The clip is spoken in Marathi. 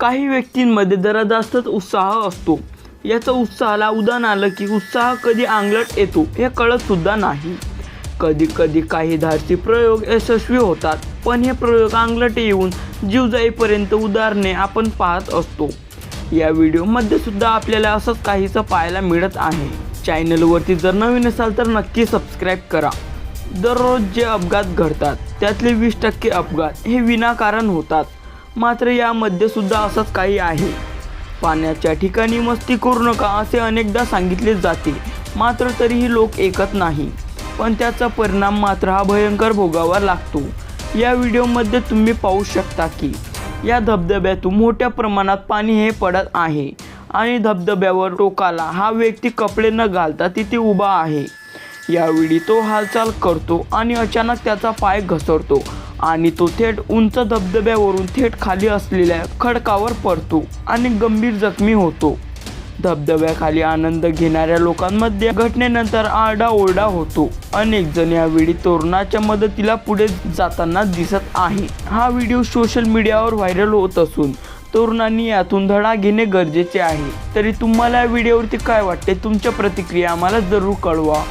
काही व्यक्तींमध्ये जरा जास्तच उत्साह असतो. याचा उत्साहाला उदाहरण आलं की उत्साह कधी अंगलट येतो हे कळतसुद्धा नाही. कधी कधी काही धाडसी प्रयोग यशस्वी होतात पण हे प्रयोग अंगलट येऊन जीव जाईपर्यंत उदाहरणे आपण पाहत असतो. या व्हिडिओमध्ये सुद्धा आपल्याला असंच काहीसं पाहायला मिळत आहे. चॅनलवरती जर नवीन असाल तर नक्की सबस्क्राईब करा. दररोज जे अपघात घडतात त्यातले वीस टक्के अपघात हे विनाकारण होतात. मात्र यामध्ये सुद्धा असंच काही आहे. पाण्याच्या ठिकाणी मस्ती करू नका असे अनेकदा सांगितले जाते. मात्र तरीही लोक ऐकत नाही. पण त्याचा परिणाम मात्र हा भयंकर भोगावा लागतो. या व्हिडिओमध्ये तुम्ही पाहू शकता की या धबधब्यातून मोठ्या प्रमाणात पाणी हे पडत आहे आणि धबधब्यावर टोकाला हा व्यक्ती कपडे न घालता तिथे उभा आहे. यावेळी तो हालचाल करतो आणि अचानक त्याचा पाय घसरतो. आणि तो थेट उंच धबधब्यावरून थेट खाली असलेल्या खडकावर पडतो आणि गंभीर जखमी होतो. धबधब्याखाली आनंद घेणाऱ्या लोकांमध्ये घटनेनंतर आरडाओरडा होतो. अनेक जण यावेळी तरुणाच्या मदतीला पुढे जाताना दिसत आहे. हा व्हिडिओ सोशल मीडियावर व्हायरल होत असून तरुणांनी यातून धडा घेणे गरजेचे आहे. तरी तुम्हाला या व्हिडिओवरती काय वाटते? तुमच्या प्रतिक्रिया आम्हाला जरूर कळवा.